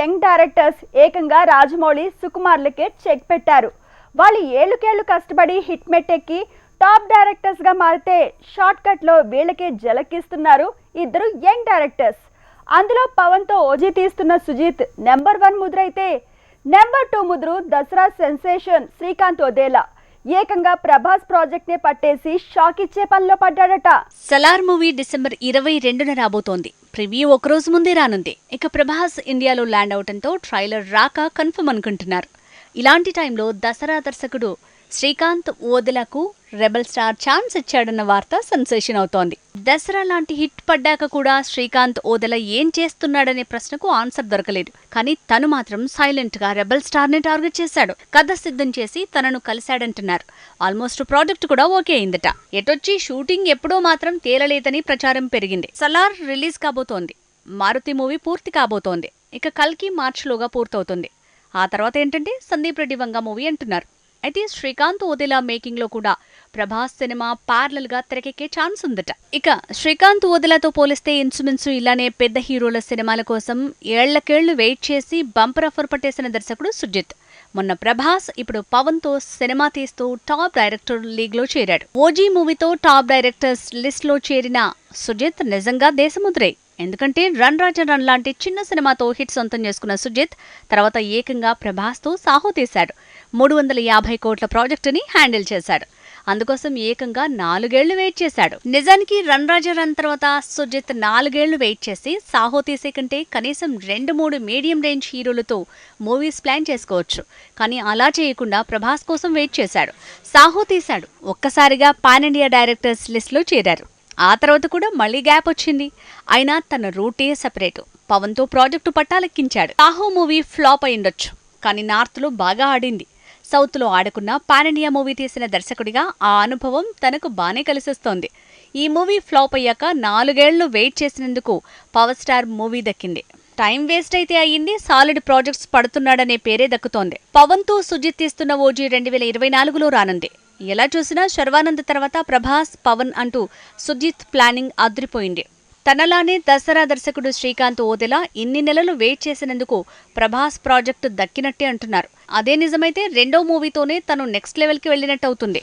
Young directors ఏకంగా Rajamouli సుకుమార్లకే check పెట్టారు. వాళ్ళు ఏళ్ళకేళ్ళు కష్టపడి హిట్ మెట్టెక్కి టాప్ డైరెక్టర్స్గా మారితే షార్ట్ వీళ్ళకే జలకిస్తున్నారు ఇద్దరు యంగ్ డైరెక్టర్స్. అందులో పవన్తో ఓజీ తీస్తున్న సుజీత్ నెంబర్ వన్ ముద్ర అయితే నెంబర్ టూ ముద్రు దసరా సెన్సేషన్ శ్రీకాంత్ ఒదేలా. ఏకంగా ప్రభాస్ ప్రాజెక్ట్ నే పట్టేసి షాక్ ఇచ్చే పనిలో పడ్డాడట. సలార్ మూవీ డిసెంబర్ ఇరవై రెండున రాబోతోంది. ప్రివ్యూ ఒకరోజు ముందే రానుంది. ఇక ప్రభాస్ ఇండియాలో ల్యాండ్ అవటంతో ట్రైలర్ రాక కన్ఫర్మ్ అనుకుంటున్నారు. ఇలాంటి టైంలో దసరా దర్శకుడు శ్రీకాంత్ ఓదెలకు రెబల్ స్టార్ ఛాన్స్ ఇచ్చాడన్న వార్త సెన్సేషన్ అవుతోంది. దసరా లాంటి హిట్ పడ్డాక కూడా శ్రీకాంత్ ఓదెల ఏం చేస్తున్నాడనే ప్రశ్నకు ఆన్సర్ దొరకలేదు. కానీ తను మాత్రం సైలెంట్గా రెబల్ స్టార్ని టార్గెట్ చేశాడు. కథ సిద్ధం చేసి తనను కలిశాడంటున్నారు. ఆల్మోస్ట్ ప్రాజెక్ట్ కూడా ఓకే అయిందట. ఎటొచ్చి షూటింగ్ ఎప్పుడో మాత్రం తేలలేదని ప్రచారం పెరిగింది. సలార్ రిలీజ్ కాబోతోంది. మారుతి మూవీ పూర్తి కాబోతోంది. ఇక కల్కి మార్చ్లోగా పూర్తవుతుంది. ఆ తర్వాత ఏంటంటే సందీప్ రెడ్డి వంగ మూవీ అంటున్నారు. అయితే శ్రీకాంత్ ఓదెలా మేకింగ్లో కూడా ప్రభాస్ సినిమా పార్లల్గా తెరకెక్కే ఛాన్స్ ఉందట. ఇక శ్రీకాంత్ ఓదెలాతో పోలిస్తే ఇన్సుమిన్సు ఇలానే పెద్ద హీరోల సినిమాల కోసం ఏళ్ళకేళ్ళు వెయిట్ చేసి బంపర్ ఆఫర్ పట్టేసిన దర్శకుడు సుజిత్. మొన్న ప్రభాస్ ఇప్పుడు పవన్తో సినిమా తీస్తూ టాప్ డైరెక్టర్ లీగ్లో చేరాడు. ఓజీ మూవీతో టాప్ డైరెక్టర్స్ లిస్ట్లో చేరిన సుజిత్ నిజంగా దేశముద్రే. ఎందుకంటే రన్ రాజన్ రన్ లాంటి చిన్న సినిమాతో హిట్ సొంతం చేసుకున్న సుజిత్ తర్వాత ఏకంగా ప్రభాస్తో సాహో తీశాడు. మూడు వందల యాభై కోట్ల ప్రాజెక్టుని హ్యాండిల్ చేశాడు. అందుకోసం ఏకంగా నాలుగేళ్ళు వెయిట్ చేశాడు. నిజానికి రన్ రాజా రన్ తర్వాత సుజిత్ నాలుగేళ్ళు వెయిట్ చేసి సాహో తీసే కంటే కనీసం రెండు మూడు మీడియం రేంజ్ హీరోలతో మూవీస్ ప్లాన్ చేసుకోవచ్చు. కానీ అలా చేయకుండా ప్రభాస్ కోసం వెయిట్ చేశాడు. సాహో తీశాడు. ఒక్కసారిగా పాన్ ఇండియా డైరెక్టర్స్ లిస్ట్లో చేరారు. ఆ తర్వాత కూడా మళ్ళీ గ్యాప్ వచ్చింది. అయినా తన రూటే సెపరేట్. పవన్తో ప్రాజెక్టు పట్టాలెక్కించాడు. సాహో మూవీ ఫ్లాప్ అయిండొచ్చు కానీ నార్త్లో బాగా ఆడింది. సౌత్లో ఆడకున్న పాన్ ఇండియా మూవీ తీసిన దర్శకుడిగా ఆ అనుభవం తనకు బానే కలిసొస్తోంది. ఈ మూవీ ఫ్లాప్ అయ్యాక నాలుగేళ్ళు వెయిట్ చేసినందుకు పవర్ స్టార్ మూవీ దక్కింది. టైం వేస్ట్ అయితే అయ్యింది సాలిడ్ ప్రాజెక్ట్స్ పడుతున్నాడనే పేరే దక్కుతోంది. పవన్తో సుజిత్ తీస్తున్న ఓజీ రెండు వేల ఇరవై నాలుగులో రానుంది. ఎలా చూసినా శర్వానంద్ తర్వాత ప్రభాస్ పవన్ అంటూ సుజిత్ ప్లానింగ్ అదిరిపోయింది. తనలానే దసరా దర్శకుడు శ్రీకాంత్ ఓదెలా ఇన్ని నెలలు వెయిట్ చేసినందుకు ప్రభాస్ ప్రాజెక్టు దక్కినట్టే అంటున్నారు. అదే నిజమైతే రెండో మూవీతోనే తను నెక్స్ట్ లెవెల్కి వెళ్ళినట్టు అవుతుంది